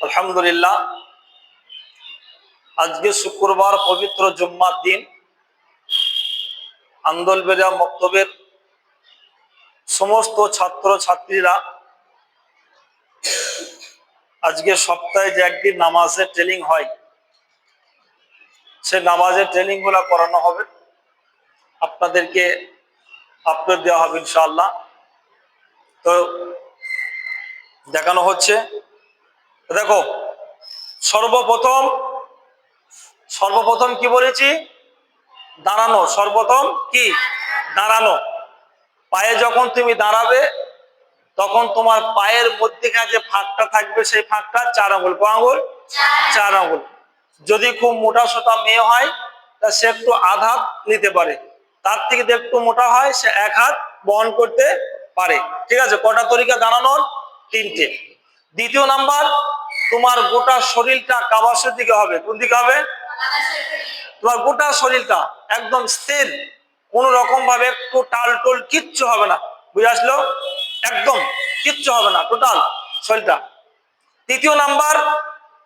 আলহামদুলিল্লাহ, আজকে শুক্রবার পবিত্র জুম্মার দিন। আন্দোলবেজা মক্তবের সমস্ত ছাত্র ছাত্রীরা আজকে সপ্তাহে যে একদিন নামাজের ট্রেনিং হয় সে নামাজের ট্রেনিংগুলা করানো হবে। আপনাদেরকে আপলোড দেওয়া হবে ইনশাআল্লাহ। তো দেখানো হচ্ছে দেখো, সর্বপ্রথম সর্বপ্রথম কি বলেছি? দাঁড়ানো। সর্বপ্রথম কি? দাঁড়ানো। পায়ে যখন তুমি দাঁড়াবে, তখন তোমার পায়ের মধ্যেখানে যে ফাঁকটা থাকবে, সেই ফাঁকটা চার আঙুল। ক আঙুল? চার আঙুল। যদি খুব মোটা সোটা মেয়ে হয়, তা সে একটু আধ নিতে পারে। তার থেকে যদি একটু মোটা হয়, সে এক হাত বহন করতে পারে। ঠিক আছে? কটা তরিকা দাঁড়ানোর? তিনটে। দ্বিতীয় নাম্বার, তোমার গোটা শরীরটা কাবাসের দিকে হবে। কোন দিকে হবে? তোমার গোটা শরীরটা একদম স্থির। কোন রকম ভাবে একটু টাল কিচ্ছু হবে না। বুঝে আসলো? একদম কিচ্ছু হবে না, টোটাল শরীরটা। তৃতীয় নাম্বার,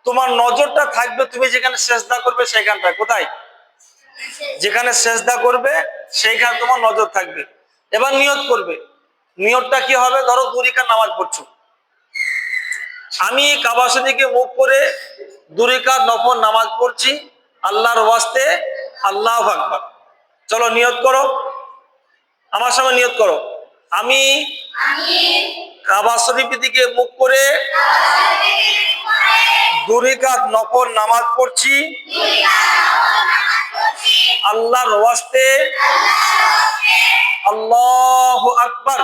তোমার নজরটা থাকবে তুমি যেখানে চেষ্টা করবে সেখানটায় কোথায়? যেখানে চেষ্টা করবে সেইখানে তোমার নজর থাকবে। এবার নিয়ত করবে। নিয়তটা কি হবে? ধরো দুরিকার নামাজ পড়ছো। আমি দিকে মুখ করে দুরিকার নফর নামাজ পড়ছি, আল্লাহর ওয়াস্তে আল্লাহ আকবার। চলো নিয়ত করো। আমার সঙ্গে নিয়ত করো। আমি কাবা শরীফের দিকে মুখ করে দুরিকাত নফর নামাজ পড়ছি, আল্লাহর ওয়াস্তে আল্লাহ আকবার।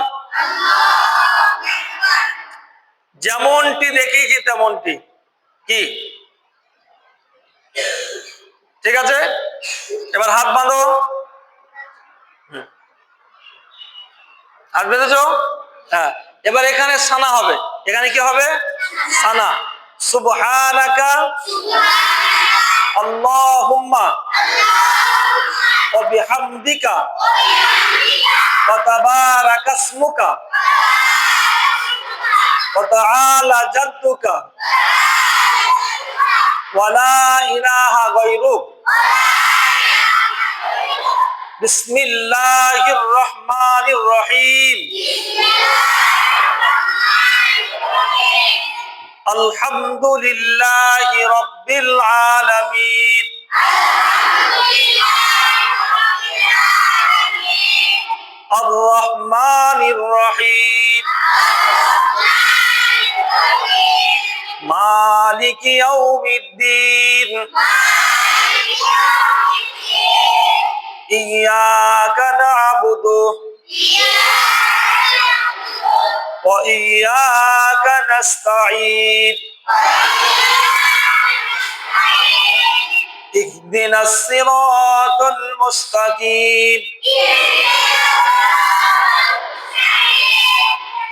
যেমনটি দেখিয়েছি তেমনটি। কি? ঠিক আছে? এবার হাত বাঁধো। হাত বেঁধেছ? হ্যাঁ। এবার এখানে সানা হবে। এখানে কি হবে? সানা। সুবহানাকা। আল্লাহুম্মা। ওয়া বিহামদিকা। ওয়া ইসমুকা ওয়া তাআলা জাদ্দুকা। ওয়া লা ইলাহা গায়রুক। বিসমিল্লাহির রহমানির রহিম। আলহামদুলিল্লাহি রাব্বিল আলামিন। আর রহমানির রহিম মালিক ইয়াউমিদ্দিন ইয়াকা না'বুদু ওয়া ইয়াকা নাস্তাঈন اهدنا الصراط المستقيم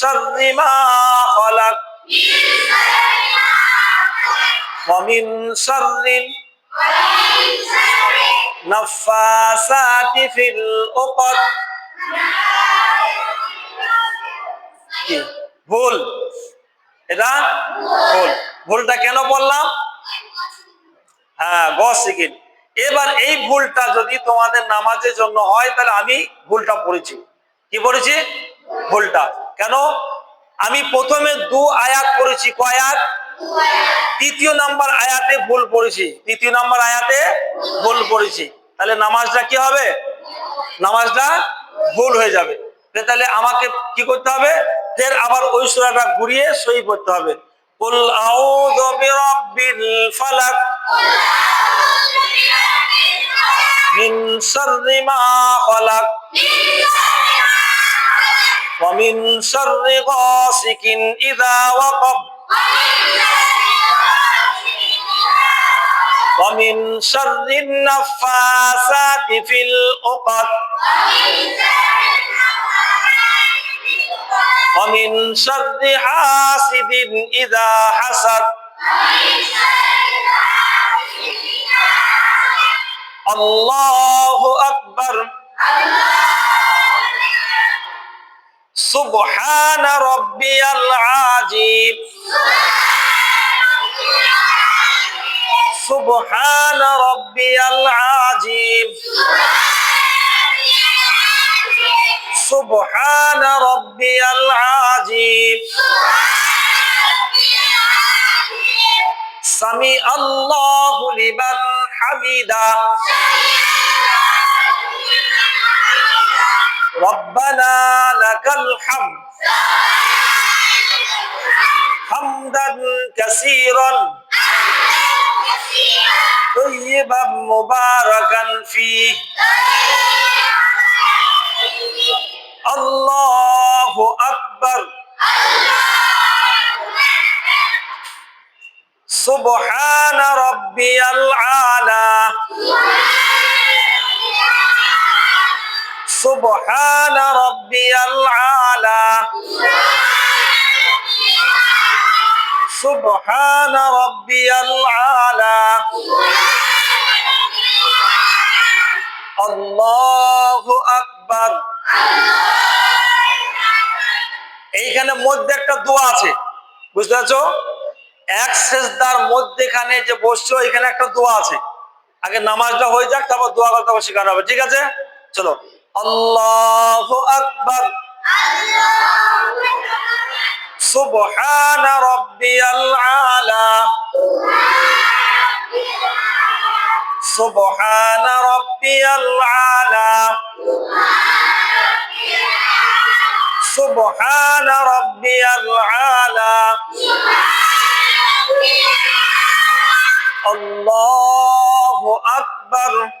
شر ما خلق ومن شر النفاثات في العقد কি? ভুল এটা ভুল ভুলটা কেন বললাম হ্যাঁ গ সেকেন্ড এবার এই ভুলটা যদি তোমাদের নামাজের জন্য হয় তাহলে আমি ভুলটা পড়েছি কি পড়েছি ভুলটা কেন? আমি প্রথমে দু আয়াত পড়েছি কয়াত তৃতীয় নাম্বার আয়াতে ভুল পড়েছি। তৃতীয় নাম্বার আয়াতে ভুল পড়েছি। তাহলে নামাজটা কি হবে? নামাজটা ভুল হয়ে যাবে। তাহলে আমাকে কি করতে হবে? ফের আবার ওই সূরাটা ঘুরিয়ে সই করতে হবে। কুল আউযু বিরাব্বিল ফালাক মিন শাররি মা খালাক। ومن شر غاسق إذا وقب. ومن شر النفاثات في العقد ومن شر حاسد إذا حسد. الله أكبر. سبحان ربي العظيم سبحان ربي العظيم سبحان ربي العظيم سمع الله لمن حمده ربنا لك الحمد. حمدا كثيرا. طيبا مباركا فيه. الله أكبر. سبحان ربي العالى এইখানে মধ্যে একটা দোয়া আছে, বুঝতে পারছ? এক শেষদার মধ্যেখানে যে বসছো এখানে একটা দোয়া আছে। আগে নামাজটা হয়ে যাক, তারপর দোয়া করতে শেখানো হবে, ঠিক আছে? চলো। الله أكبر. سبحان ربي العلا سبحان ربي العلا سبحان ربي العلا الله أكبر.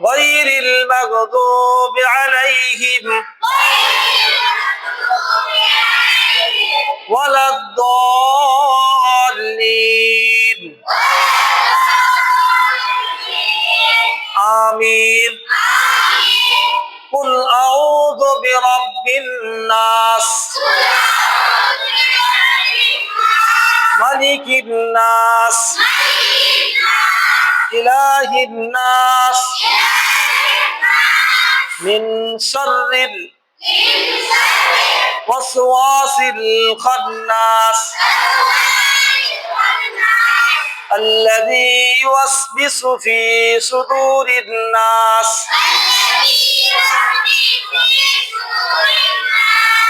غير المغضوب عليهم ولا الضالين. آمين. قل أعوذ برب الناس. ملك الناس. إله الناس. من شر الوسواس الخناس. الذي يوسوس في صدور الناس.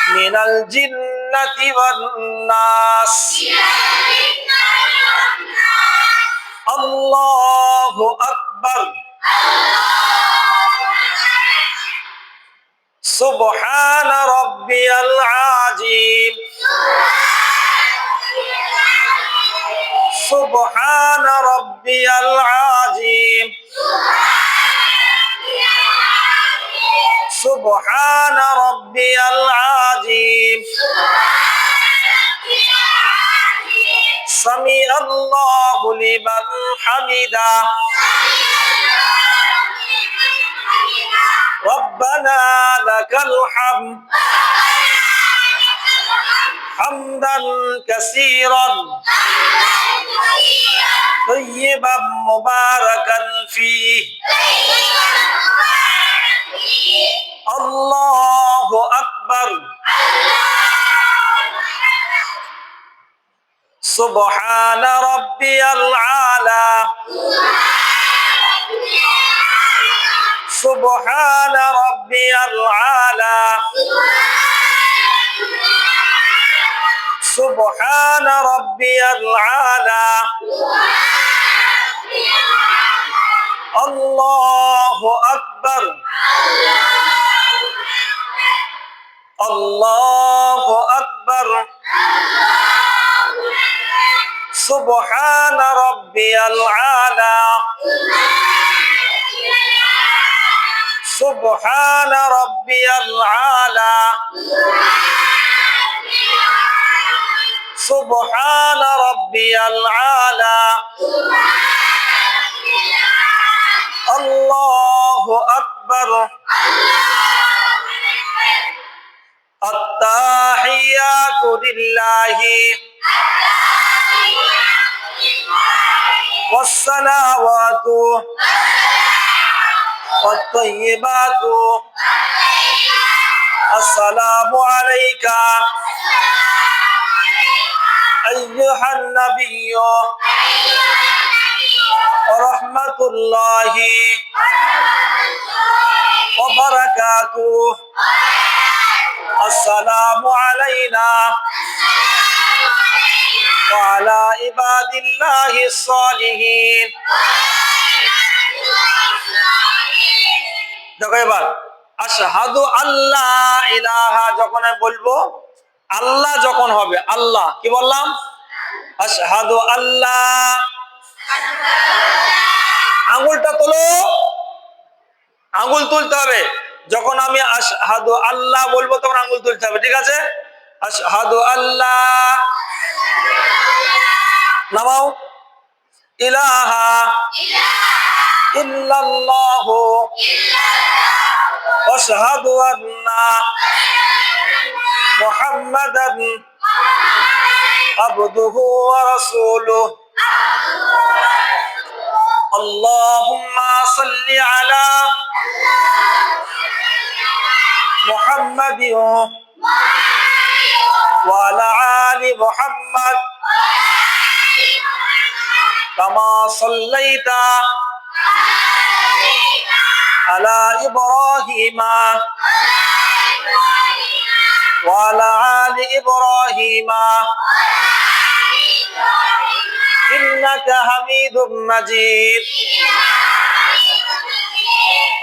من الجنة والناس. الله أكبر سبحان ربي العظيم سبحان ربي العظيم سبحان ربي العظيم সামি আল্লাহু লিমান হামিদা ربنا لك الحمد حمدا كثيرا طيبا مباركا فيه سبحان ربي العالى. سبحان ربي العالى. سبحان ربي العالى. الله أكبر. الله أكبر. سبحان ربي العالى سبحان ربي العالى سبحان ربي العالى الله والصلوات والطيبات. السلام عليك. أيها النبي. ورحمة الله. وبركاته. السلام علينا. وعلى عباد الله الصالحين দেখো এবার আশহাদু আল্লাহ ইলাহা যখন আমি বলবো আল্লাহ যখন হবে আল্লাহ কি বললাম আশহাদু আল্লাহ আঙ্গুলটা তোলো আঙ্গুল তুলতে হবে যখন আমি আশহাদু আল্লাহ বলবো তখন আঙ্গুল তুলতে হবে ঠিক আছে আশহাদু আল্লাহ নামাও ইলাহা ইল্লাল্লাহু واشهد ان محمدا عبده ورسوله اللهم صل على محمد وعلى ال محمد كما صليت على ابراهيم وعلى ال ابراهيم انك حميد مجيد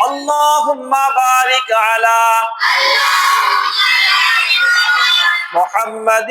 اللهم بارك على محمد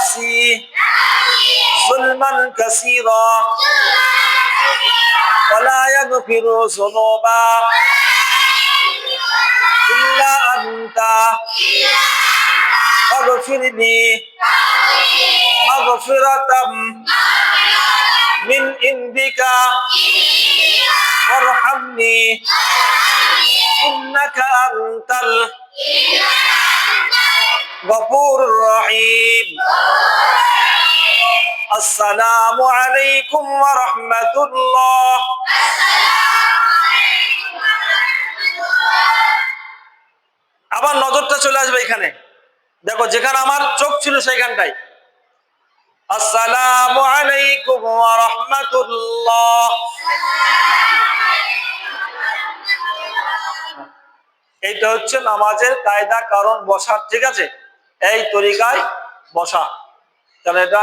نفسي ظلما كثيرا. ولا يغفر ذنوبا إلا أنت. فاغفر لي مغفرة من عندك. وارحمني إنك أنت গফুর রহিম আবার নজরটা চলে আসবে এখানে। দেখো, যেখানে আমার চোখ ছিল সেখানটাই আসসালামু আলাইকুম ওয়া এইটা হচ্ছে নামাজের কায়দা, কারণ বসার, ঠিক আছে? এই তরিকায় বসা। তাহলে এটা